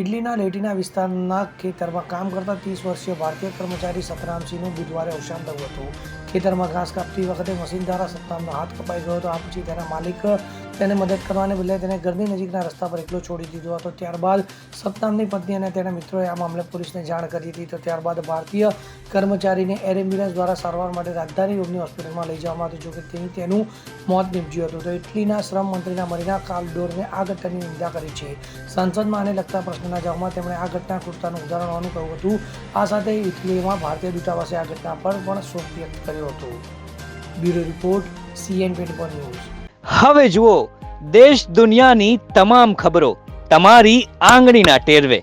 ઇડલીના લેટીના વિસ્તારના ખેતરમાં કામ કરતા ત્રીસ વર્ષીય ભારતીય કર્મચારી સતરામસિંહનું બુધવારે અવસાન થયું હતું. ખેતરમાં ઘાસ કાપતી વખતે મશીન દ્વારા સતરામનો હાથ કપાઈ ગયો હતો. આ પછી તેના માલિક તેને મદદ કરવાને બદલે તેને ઘરની નજીકના રસ્તા પર એકલો છોડી દીધો હતો. ત્યારબાદ સતનામની પત્ની અને તેના મિત્રોએ આ મામલે પોલીસને જાણ કરી હતી. તો ત્યારબાદ ભારતીય કર્મચારીને એર એમ્બ્યુલન્સ દ્વારા સારવાર માટે રાજધાની રોગની હોસ્પિટલમાં લઈ જવામાં હતું જોકે ત્યાં તેનું મોત નીપજ્યું હતું. તો ઇટલીના શ્રમ મંત્રીના મરીના કાલડોરને આ ઘટનાની નિંદા કરી છે. સંસદમાં આને લગતા પ્રશ્નના જવાબમાં તેમણે આ ઘટના કૃતાનું ઉદાહરણ હોવાનું કહ્યું હતું. આ સાથે ઇટલીમાં ભારતીય દૂતાવાસે આ ઘટના પર પણ શોક વ્યક્ત કર્યો હતો. Bureau report, CN twenty news. હવે જુઓ, દેશ દુનિયાની તમામ ખબરો તમારી આંગળીના ટેરવે.